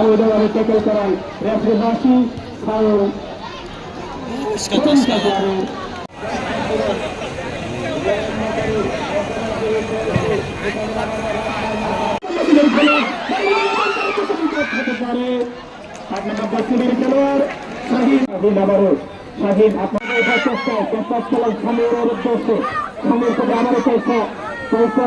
অবৈধভাবে টেকেল করায় রেফারি বাসি ফাউল। পারে আপনার চেষ্টায় চেষ্টা খেলার সময়ের উদ্দেশ্যে। সময়ের আবারও পয়সা পয়সা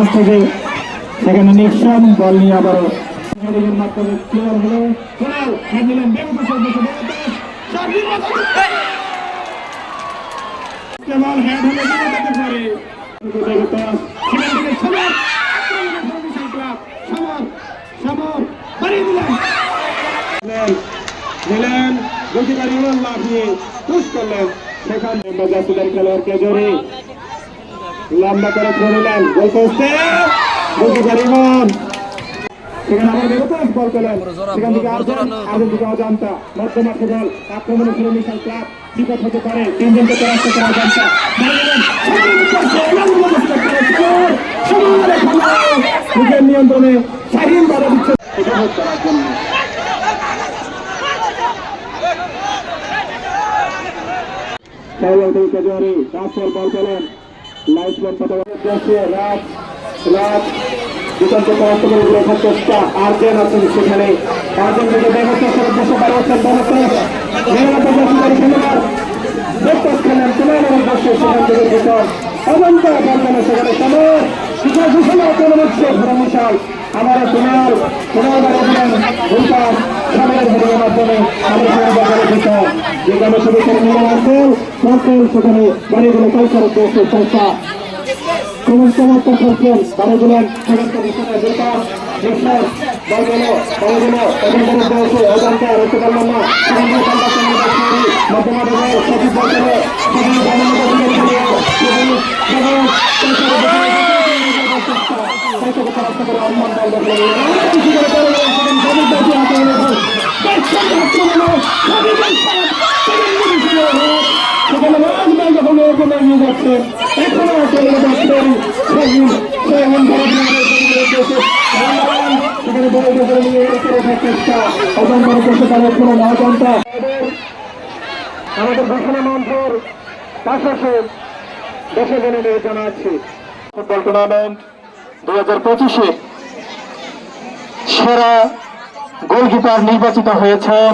থেকে সমর সমর সমর বাড়িয়ে দিলেন। নিলেন গতিকারী করলেন। সেখানে খেলোয়াড়কে জড়ি লম্বা করে ধরিলেন গোল পোস্টে গতিকারী মন সেখানে আবার বেরোতে বল পেলেন সেখান থেকে আর্জেন আর্জেন থেকে অজান্তা মধ্যমাঠে বল আক্রমণে ফিরে মিশাল ক্লাব বিপদ হতে পারে তিনজনকে পরাস্ত করা অজান্তা নিজের নিয়ন্ত্রণে শাহিন বাধা দিচ্ছে করার জন্য কেজরি বল পেলেন ম্যান পতাকা রাজ রাজ দুজন থেকে অষ্টমের রেখার চেষ্টা আর্জেন আছেন সেখানে আর্জেন থেকে ব্যবস্থা করে বসে পারছেন বনতেশ মেয়েরা প্রদর্শনকারী খেলোয়াড় দেখতে খেলেন করে উল্টাস সামনের ভিডিওর মাধ্যমে আমাদের বাজারে ভিতর যে গ্রামে সদস্যের নিয়ে আসেন সরকার সেখানে বাড়িগুলো পয়সার উদ্দেশ্যে পয়সা খুবই চমৎকার করছেন বাড়ি দিলেন সেখানকার বিষয়টা যেটা বিশ্বাস বল গেল বল গেল এখন কোনো বলছে অজান্তা রইতে পারলাম না সেখান থেকে পাল্টা চলে যাচ্ছে আমাদের ঘোষণা মন্ত্রের পাশাপাশি দেশে জেনে নিয়ে জানাচ্ছি ফুটবল টুর্নামেন্ট দুই হাজার পঁচিশে সেরা গোলকিপার নির্বাচিত হয়েছেন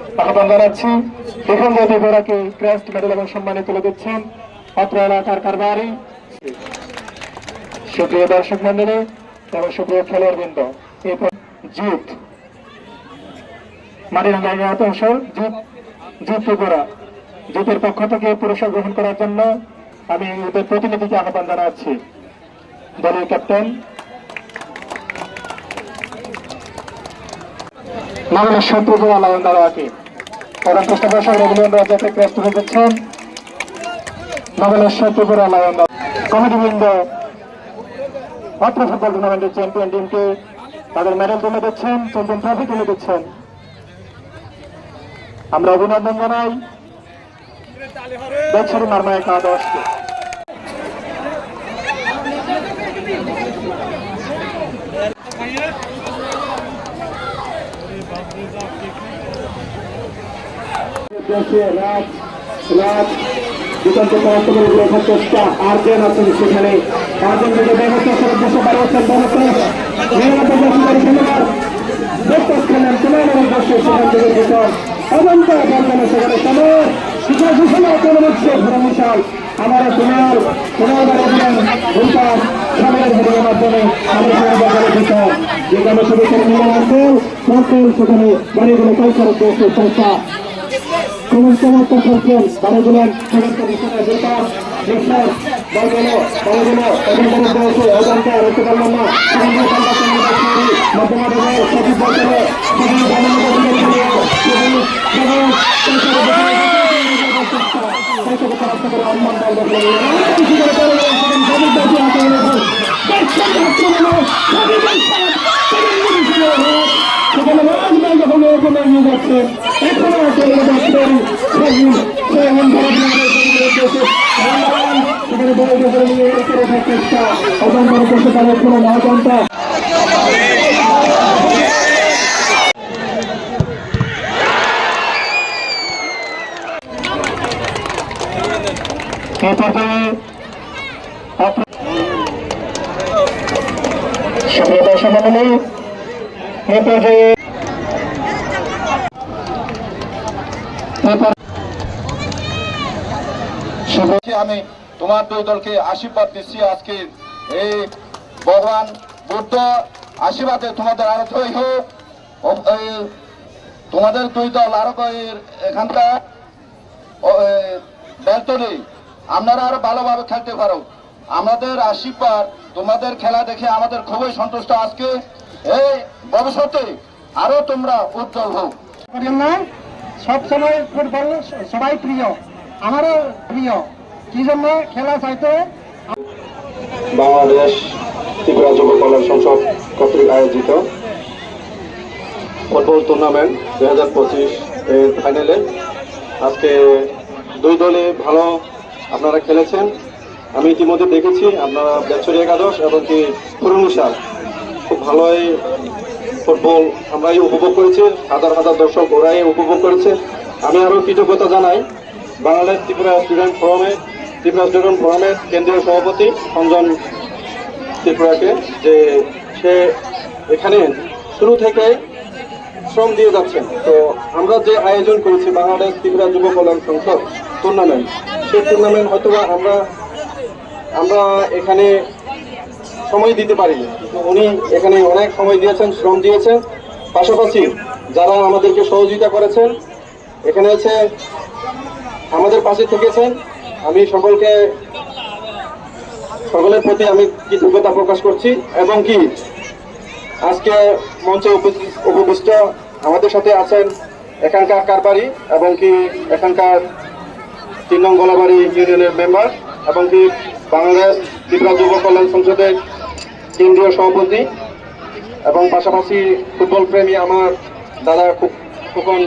আহ্বান জানাচ্ছি। দুখান জয় ত্রিপুরাকে ক্রেস্ট মেডেল এবং সম্মানে তুলে দিচ্ছেন অত্র এলাকার কারবারি। সুপ্রিয় দর্শক মন্ডলী এবং সুপ্রিয় খেলোয়াড় বৃন্দ এরপর জিত। মাটিরাঙ্গা নিহত অংশর জিত জিত ত্রিপুরা জিতের পক্ষ থেকে পুরস্কার গ্রহণ করার জন্য আমি ওদের প্রতিনিধিকে আহ্বান জানাচ্ছি। দলের ক্যাপ্টেন মামলা শত্রুপুর আলাদা দাঁড়াকে প্রধান পৃষ্ঠপোষক রঘুবন রাজাকে ক্রেস্ট তুলে দিচ্ছেন। নবেলের শত্রুপুর আলাদা কমিটি বৃন্দ মাত্র ফুটবল টুর্নামেন্টের চ্যাম্পিয়ন টিমকে তাদের মেডেল তুলে দিচ্ছেন, চ্যাম্পিয়ন ট্রফি তুলে দিচ্ছেন। আমরা অভিনন্দন জানাই বেছারি মারমা একাদশকে দেশে রাত রাত দিগন্ত পরাস্তমের উপরে ওঠার চেষ্টা আর্জেন আছেন সেখানে ব্যবস্থা করে পারছেন ব্যবস্থা সেখান থেকে ভিতর অনন্ত বলবেন সেখানে আমার তোমার তোমার মাধ্যমে আমি সময় বাজারে ভিতর যেখানে শুধু নির্মাণ সেখানে বাড়িগুলো উদ্দেশ্যে সংস্থা কোন সমর্থন করছেন বাড়িগুলেন সমস্ত বিষয়ে বেকার দেশের বলগুলো বলগুলো এবং বড় বয়সে অজান্তা রয়েছে পারলাম না সেখানে সংবাদ মধ্যমা দেবে সঠিক বছরে সেখানে রাজবাই যখন এরকম এগিয়ে এখনও যাচ্ছেন ভারত সেখানে বড় করে এ পর্যায়ে সুপ্রিয় দর্শক এ পর্যায়ে এ পর- শুভ- আজকে আমি তোমার দুই দলকে আশীর্বাদ দিচ্ছি। আজকে এই ভগবান বুদ্ধ আশীর্বাদে তোমাদের আরও জয় হোক। তোমাদের দুই দল আরও এখানকার বেলতলি, আপনারা আরও ভালোভাবে খেলতে পারো। আমাদের আশীর্বাদ, তোমাদের খেলা দেখে আমাদের খুবই সন্তুষ্ট আজকে। এই ভবিষ্যতে আরও তোমরা উজ্জ্বল হোক সব সময় ফুটবল সবাই প্রিয়, আমারও প্রিয়। বাংলাদেশ ত্রিপুরা যুব কল্যাণ সংসদ কর্তৃক আয়োজিত ফুটবল টুর্নামেন্ট দুই হাজার পঁচিশ এর ফাইনালে আজকে দুই দলে ভালো আপনারা খেলেছেন। আমি ইতিমধ্যে দেখেছি আপনারা বেচরি একাদশ এবং কি পুরনুসার খুব ভালোই ফুটবল আমরাই উপভোগ করেছি। হাজার হাজার দর্শক ওরাই উপভোগ করেছে। আমি আরও কৃতজ্ঞতা জানাই বাংলাদেশ ত্রিপুরা স্টুডেন্ট ফোরামে ত্রিপুরা স্টুডেন্ট ফোরামের কেন্দ্রীয় সভাপতি সঞ্জন ত্রিপুরাকে যে সে এখানে শুরু থেকে শ্রম দিয়ে যাচ্ছেন। তো আমরা যে আয়োজন করেছি, বাংলাদেশ ত্রিপুরা যুব কল্যাণ সংসদ টুর্নামেন্ট সেই টুর্নামেন্ট হয়তো আমরা আমরা এখানে সময় দিতে পারিনি। উনি এখানে অনেক সময় দিয়েছেন, শ্রম দিয়েছেন। পাশাপাশি যারা আমাদেরকে সহযোগিতা করেছেন, এখানে আছে আমাদের পাশে থেকেছেন। আমি সকলকে, সকলের প্রতি আমি কৃতজ্ঞতা প্রকাশ করছি এবং কি আজকে মঞ্চে উপবিষ্ট আমাদের সাথে আছেন এখানকার কারবারি এবং কি এখানকার তিন নং গলাবাড়ি ইউনিয়নের মেম্বার এবং কি বাংলাদেশ ত্রিপুরা যুব কল্যাণ সংসদের কেন্দ্রীয় সভাপতি এবং পাশাপাশি ফুটবল প্রেমী আমার দাদা খু- খোকন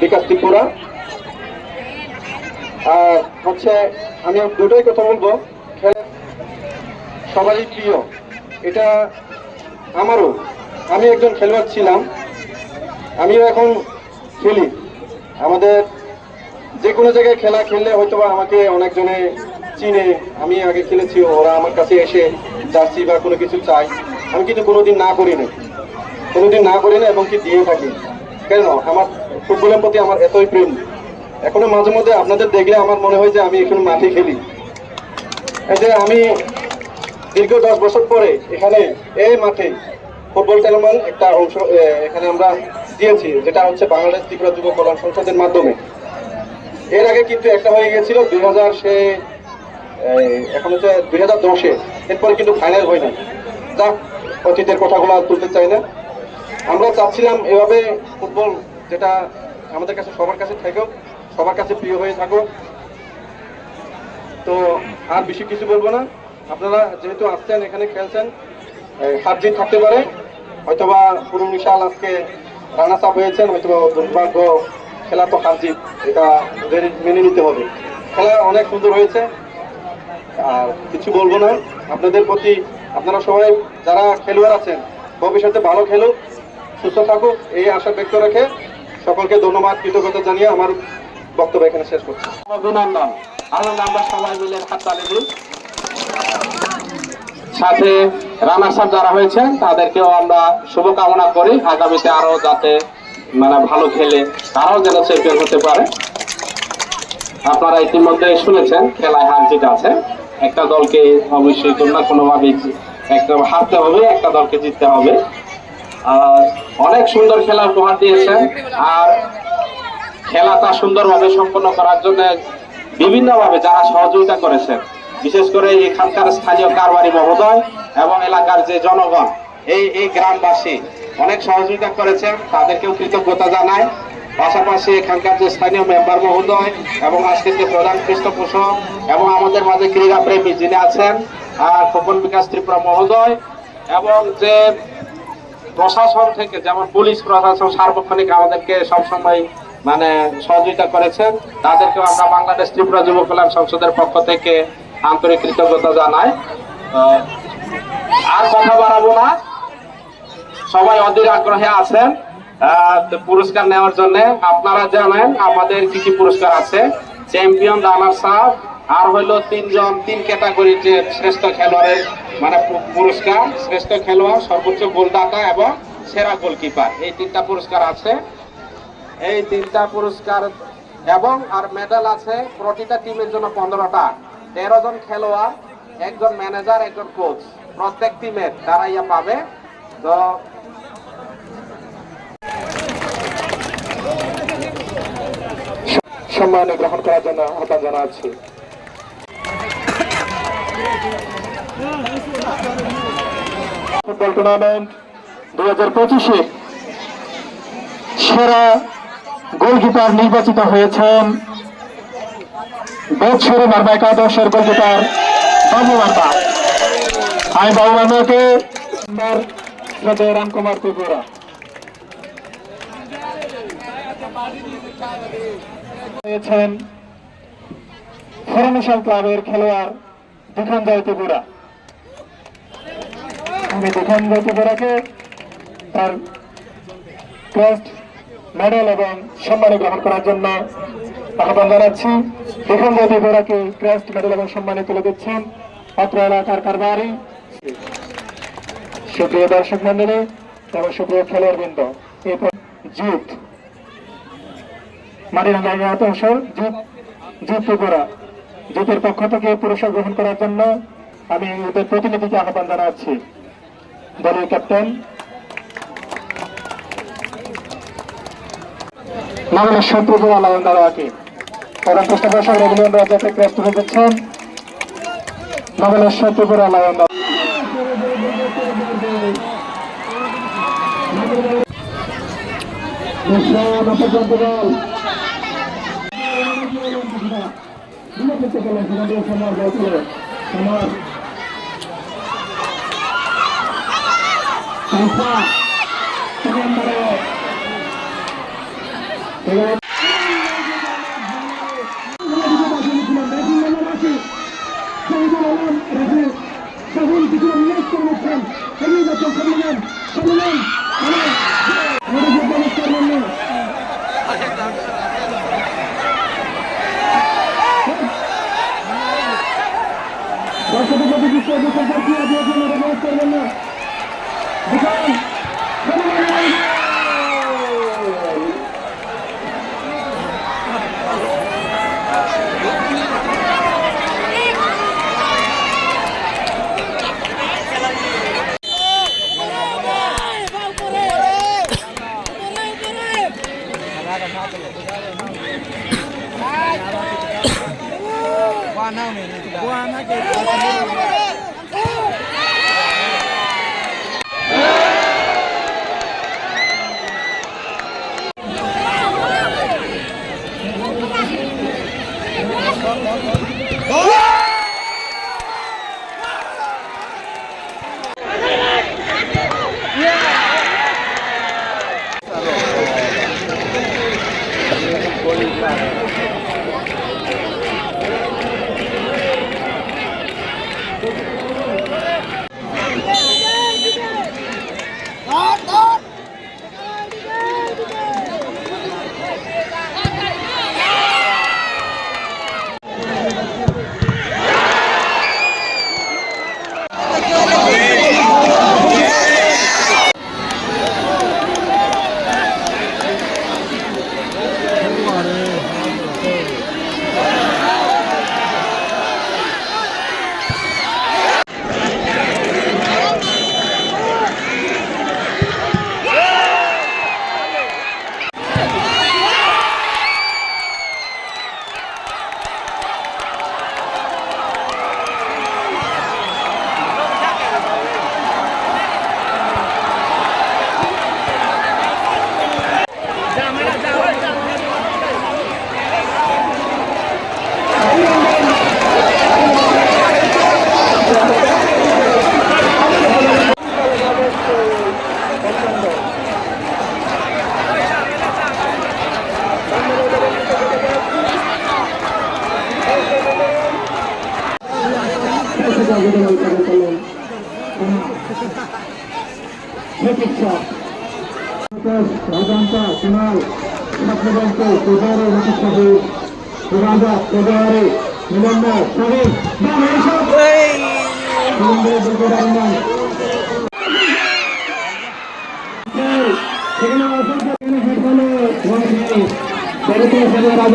বিকাশ ত্রিপুরা। আর হচ্ছে আমি দুটোই কথা বলব। খেলা সবারই প্রিয়। এটা আমারও। আমি একজন খেলোয়াড় ছিলাম। আমিও এখন খেলি। আমাদের যে কোনো জায়গায় খেলা খেললে হয়তো বা আমাকে অনেকজনে চিনে। আমি আগে খেলেছি, ওরা আমার কাছে এসে জার্সি বা কোনো কিছু চাই আমি কিন্তু কোনোদিন না করি না কোনোদিন না করি না এবং কি দিয়ে থাকি। কেন? আমার ফুটবলের প্রতি আমার এতই প্রেম। এখনও মাঝে মধ্যে আপনাদের দেখলে আমার মনে হয় যে আমি এখন মাঠে খেলি। এই যে আমি দীর্ঘ দশ বছর পরে এখানে এই মাঠে ফুটবল টুর্নামেন্ট একটা অংশ এখানে আমরা দিয়েছি, যেটা হচ্ছে বাংলাদেশ ত্রিপুরা যুব কল্যাণ সংসদের মাধ্যমে। এর আগে কিন্তু একটা হয়ে গেছিল দুই হাজার সে এখন হচ্ছে দুই হাজার দশে। এরপরে কিন্তু ফাইনাল হয় না যাক, অতীতের কথাগুলো তুলতে চাই না। আমরা চাচ্ছিলাম এভাবে ফুটবল যেটা আমাদের কাছে সবার কাছে থেকেও সবার কাছে প্রিয় হয়ে থাকুক তো আর বেশি কিছু বলব না। আপনারা যেহেতু আসছেন, এখানে খেলছেন হার জিত থাকতে পারে। হয়তোবা পুরো বিশাল আজকে রানা চাপ হয়েছেন, হয়তোবা দুর্ভাগ্য খেলা তো হার জিত এটা ওদের মেনে নিতে হবে। খেলা অনেক সুন্দর হয়েছে, আর কিছু বলব না। আপনাদের প্রতি আপনারা সবাই যারা খেলোয়াড় আছেন, ভবিষ্যতে ভালো খেলুক, সুস্থ থাকুক, এই আশা ব্যক্ত রেখে সকলকে ধন্যবাদ, কৃতজ্ঞতা জানিয়ে আমার বক্তব্য এখানে শেষ করছি। অভিনন্দন আসলে আমরা সবাই মিলে হাততালি দিই। সাথে রানার সাহেব যারা হয়েছেন, তাদেরকেও আমরা শুভকামনা করি। আগামীতে আরও যাতে মানে ভালো খেলে, তারাও যেন চ্যাম্পিয়ন হতে পারে। আপনারা ইতিমধ্যে শুনেছেন, খেলায় হার জিত আছে একটা দলকে অবশ্যই কোনো না কোনোভাবে একটা হারতে হবে, একটা দলকে জিততে হবে। আর অনেক সুন্দর খেলা উপহার দিয়েছেন। আর খেলাটা সুন্দরভাবে সম্পন্ন করার জন্য বিভিন্নভাবে যারা সহযোগিতা করেছেন, বিশেষ করে এখানকার স্থানীয় কারবারি মহোদয় এবং এলাকার যে জনগণ, এই এই গ্রামবাসী অনেক সহযোগিতা করেছেন, তাদেরকেও কৃতজ্ঞতা জানায় পাশাপাশি এখানকার যে স্থানীয় মেম্বার মহোদয় এবং আজকের যে প্রধান পৃষ্ঠপোষক এবং আমাদের মাঝে ক্রীড়াপ্রেমী যিনি আছেন, আর খোকন বিকাশ ত্রিপুরা মহোদয় এবং যে প্রশাসন থেকে যেমন পুলিশ প্রশাসন সার্বক্ষণিক আমাদেরকে সবসময় মানে সহযোগিতা করেছেন। তাদেরকেও আমরা বাংলাদেশ ত্রিপুরা যুব কল্যাণ সংসদের পক্ষ থেকে আন্তরিক কৃতজ্ঞতা জানাই। আর কথা বাড়াবো না। সবাই অধীর আগ্রহে আছেন। পুরস্কার নেওয়ার জন্য। আপনারা জানেন আমাদের কি কি পুরস্কার আছে। চ্যাম্পিয়ন রানার সাহ আর হইল তিনজন, তিন ক্যাটাগরির যে শ্রেষ্ঠ খেলোয়াড়ের মানে পুরস্কার। শ্রেষ্ঠ খেলোয়াড়, সর্বোচ্চ গোলদাতা এবং সেরা গোলকিপার। এই তিনটা পুরস্কার আছে। এই তিনটা পুরস্কার এবং আর মেডেল আছে প্রতিটা টিমের জন্য পনেরোটা। তেরো জন খেলোয়াড়, একজন ম্যানেজার একজন কোচ প্রত্যেক টিমের তারা ইয়া পাবে। তো সম্মান গ্রহণ করার জন্য আহ্বান জানাচ্ছি। ফুটবল টুর্নামেন্ট দুই হাজার পঁচিশে সেরা গোলকিপার নির্বাচিত হয়েছেন। বেদসুরে মারবা, একাদশের গোলকিপার বাবু মারবা। আমি বাবু মারবাকে। রামকুমার ত্রিপুরা। হয়েছেন ক্লাবের খেলোয়াড় দুখান জয় আমি দুখান জয় তার মেডেল এবং সম্মানে গ্রহণ করার জন্য আহ্বান জানাচ্ছি। দুখান জয় ত্রিপুরাকে ক্রেস্ট মেডেল এবং সম্মানে তুলে দিচ্ছেন অত্র এলাকার কারবারি। সুপ্রিয় দর্শক মন্ডলী এবং সুপ্রিয় খেলোয়াড় বৃন্দ এরপর জিত। মারিনা জায়গা অসর জিত জিত ত্রিপুরা জিতের পক্ষ থেকে পুরস্কার গ্রহণ করার জন্য আমি ওদের প্রতিনিধিকে আহ্বান জানাচ্ছি। দলের ক্যাপ্টেন বাংলাদেশ ত্রিপুরা লায়ন দাঁড়াকে প্রধান পৃষ্ঠপোষক রবীন্দ্র রাজাকে ক্রেস্ট তুলে দিচ্ছেন বাংলাদেশ ত্রিপুরা লায়ন দাঁড়া ধর ধর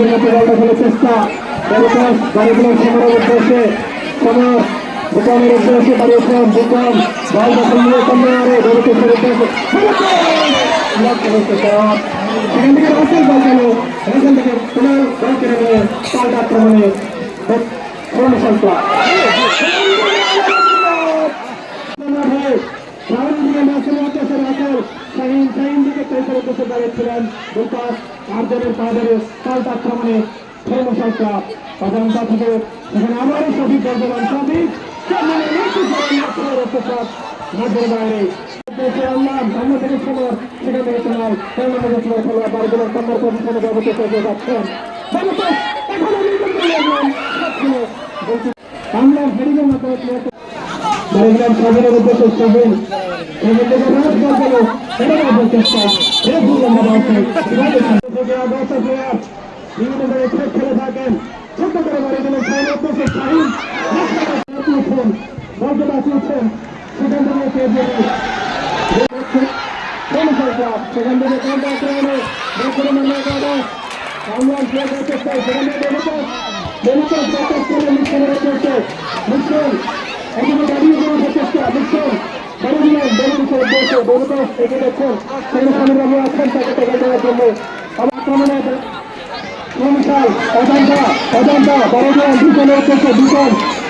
মতো বলটা খেলে চেষ্টা। উদ্দেশ্যে সমর দোকানের উদ্দেশ্যে দাঁড়িয়েছেন দোকান বল দখল নিয়ে সামনে আরে ব্যারিকেডের উদ্দেশ্যে সেখান থেকে রাসেল বল গেল রাসেল থেকে পুনর বল কেড়ে নিয়ে পাল্টা আক্রমণে থেকে সেখানে আবারও সঠিক বর্তমান সঠিক আমরা থাকেন ছোট্ট করে বাড়ি দিলেন উদ্দেশ্যে বাঁচিয়েছেন সেখান থেকে সেখান থেকে কোন আক্রমণে বছরে মনে করা আমরা প্লে করতে চাই সেখান থেকে বেরোতে বেরোতে প্রকাশ করে মিশনের উদ্দেশ্যে মিশন এখানে দাঁড়িয়ে যাওয়ার চেষ্টা দুজন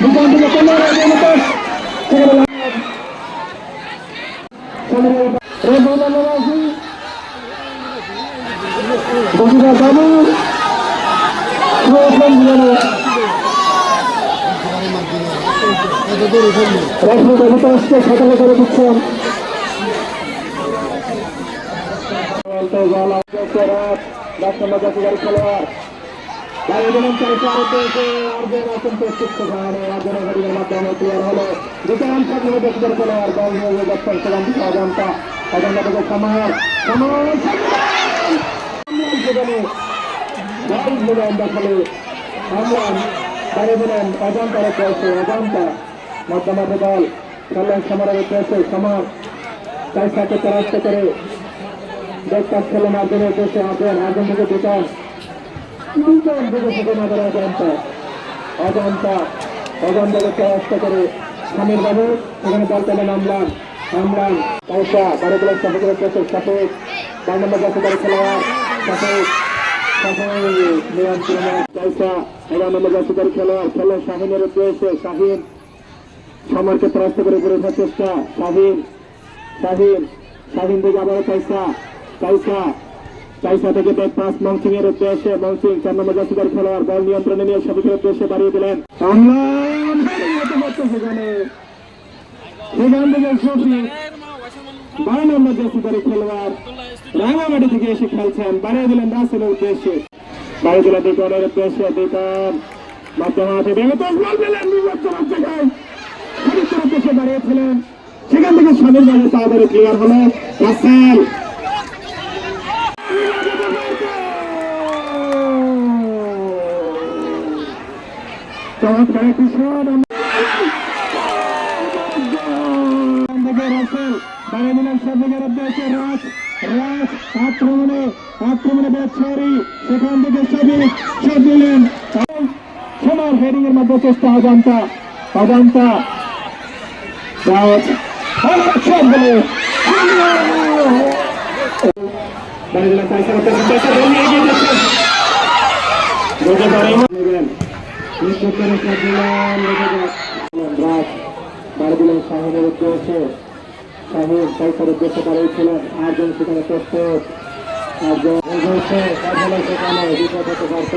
দুজন থেকে বাবু সকালে করে দিচ্ছেন খেলোয়াড় দিলেন চাইছে আরও অর্জন আসেন প্রস্তুত সেখানে অর্জনের ঘড়ির মাধ্যমে ক্লিয়ার হলো রিটার্ন থাকলে ব্যক্তিদের খেলোয়াড় বল নিয়ে যাচ্ছেন সেখান থেকে অজন্তা অজন্তা থেকে দল সমরের পেয়েছে সমর চাইসাকে পরাস্ত করে দেখতে খেলেন অর্জনের পেয়েছে থেকে অজন্তা। অজন্তা, অজন্তাকে পরাস্ত করে স্বামীর বাবু, সেখানে বল পেলেন আমলান আমলান পয়সা বারো প্লেয়ার সফল পেয়েছে সাপেক চার নম্বর যাচ্ছে তার খেলোয়াড় সাপেক শাহিনের উদ্দেশ্যে, শাহিন সমাজকে পরাস্ত করে করে চেষ্টা। শাহিন শাহিন শাহিন থেকে আবার পয়সা পয়সা পয়সা থেকে ব্যাক পাস মংসিং এর উদ্দেশ্যে মংসিং চার নম্বর জাসিদার খেলোয়াড়, বল নিয়ন্ত্রণে নিয়ে সবিকের উদ্দেশ্যে বাড়িয়ে দিলেন। সেখানে। সেখান থেকে শফিক বারো নম্বর খেলোয়াড় রাঙামাটি থেকে এসে খেলছেন। বাড়িয়ে দিলেন উদ্দেশ্যে। বাড়িয়ে দিলেন উদ্দেশ্যে। মাধ্যমে হাতে বেগত বল পেলেন উদ্দেশ্যে বাড়িয়েছিলেন সেখান থেকে তাড়াতাড়ি ক্লিয়ার হলো। রাসেল চমৎকার একটি শট রাসেল বাড়িয়ে দিলেন সবিকের উদ্দেশ্যে রাজ রাজ আক্রমণে আক্রমণে ব্যাট ছড়ি সেখান থেকে সবিক শট দিলেন সমান হেডিং এর মধ্যে চেষ্টা অজান্তা অজান্তা নেবেন দিলেন শাহিনের উদ্দেশ্যে শাহিন পয়সার উদ্দেশ্যে দাঁড়িয়েছিলেন আটজন সেখানে প্রস্তুত আটজন কাজলে সেখানে বিপদ হতে পারত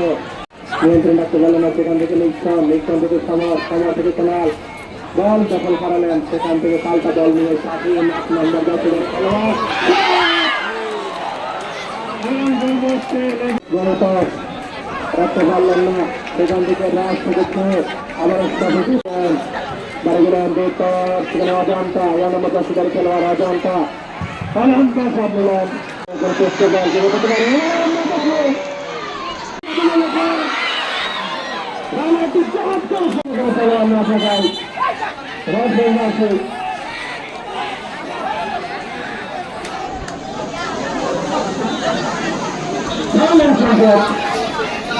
নিয়ন্ত্রণ রাখতে পারলেন সেখান থেকে লিখছন লিখছন থেকে সমর সমর থেকে কোনাল বল দখল করালেন সেখান থেকে পাল্টা বল নিয়ে শাহিন এক নম্বর দশের খেলোয়াড় রাখতে পারলেন না সেখান থেকে রাজ থেকে ছুঁয়ে আবার বাড়ি গেলেন দুই সেখানে অজান্তা এক নম্বর দশদার খেলোয়াড় অজান্তা অনন্ত সম্মেলন চেষ্টা করে যে হতে পারে রানাটি চমৎকার সংগ্রহ করে আমরা সবাই রথ আছে রানার সংগ্রহ সম্মেলন